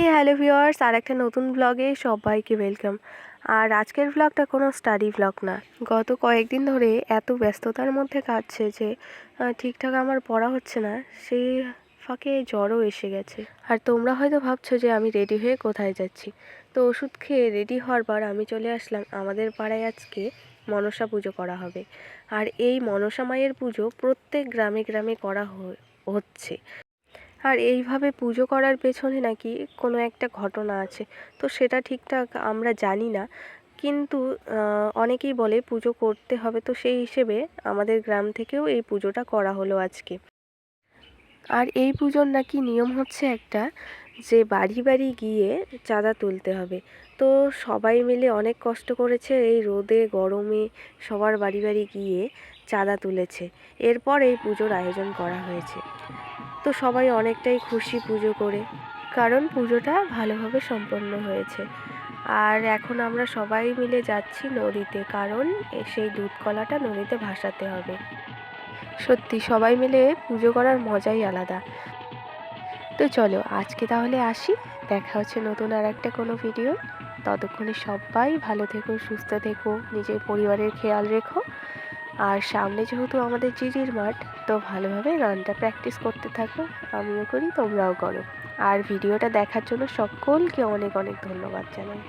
হে hello viewers আর একটা নতুন ব্লগে সবাইকে ওয়েলকাম আর আজকের ব্লগটা কোনো স্টাডি ব্লগ না। গত কয়েকদিন ধরে এত ব্যস্ততার মধ্যে কাটছে যে ঠিকঠাক আমার পড়া হচ্ছে না, সেই ফাঁকে জ্বরও এসে গেছে। আর তোমরা হয়তো ভাবছ যে আমি রেডি হয়ে কোথায় যাচ্ছি। তো ওষুধ খেয়ে রেডি হওয়ার পর আমি চলে আসলাম, আমাদের পাড়ায় আজকে মনসা পুজো করা হবে। আর এই মনসা মায়ের পুজো প্রত্যেক গ্রামে গ্রামে করা হচ্ছে। আর এইভাবে পুজো করার পেছনে নাকি কোনো একটা ঘটনা আছে। তো সেটা ঠিকঠাক আমরা জানি না। কিন্তু অনেকেই বলে পুজো করতে হবে। তো সেই হিসেবে আমাদের গ্রাম থেকেও এই পুজোটা করা হলো আজকে। আর এই পুজোর নাকি নিয়ম হচ্ছে একটা যে বাড়ি বাড়ি গিয়ে চাঁদা তুলতে হবে। তো সবাই মিলে অনেক কষ্ট করেছে এই রোদে, গরমে সবার বাড়ি বাড়ি গিয়ে চাঁদা তুলেছে। এরপর এই পুজোর আয়োজন করা হয়েছে। তো সবাই অনেকটাই খুশি পুজো করে, কারণ পুজোটা ভালোভাবে সম্পন্ন হয়েছে। আর এখন আমরা সবাই মিলে যাচ্ছি নদীতে, কারণ সেই দুধ কলাটা নদীতে ভাসাতে হবে। সত্যি সবাই মিলে পুজো করার মজাই আলাদা। তো চলো, আজকে তাহলে আসি। দেখা হচ্ছে নতুন আর একটা কোনো ভিডিও ততক্ষণে সবাই ভালো থেকো, সুস্থ থেকো, নিজের পরিবারের খেয়াল রেখো। আর সামনে যেহেতু আমাদের জিরির মাঠ, তো ভালোভাবে রানটা প্র্যাকটিস করতে থাকো। আমিও করি, তোমরাও করো। আর ভিডিওটা দেখার জন্য সকলকে অনেক অনেক ধন্যবাদ জানাই।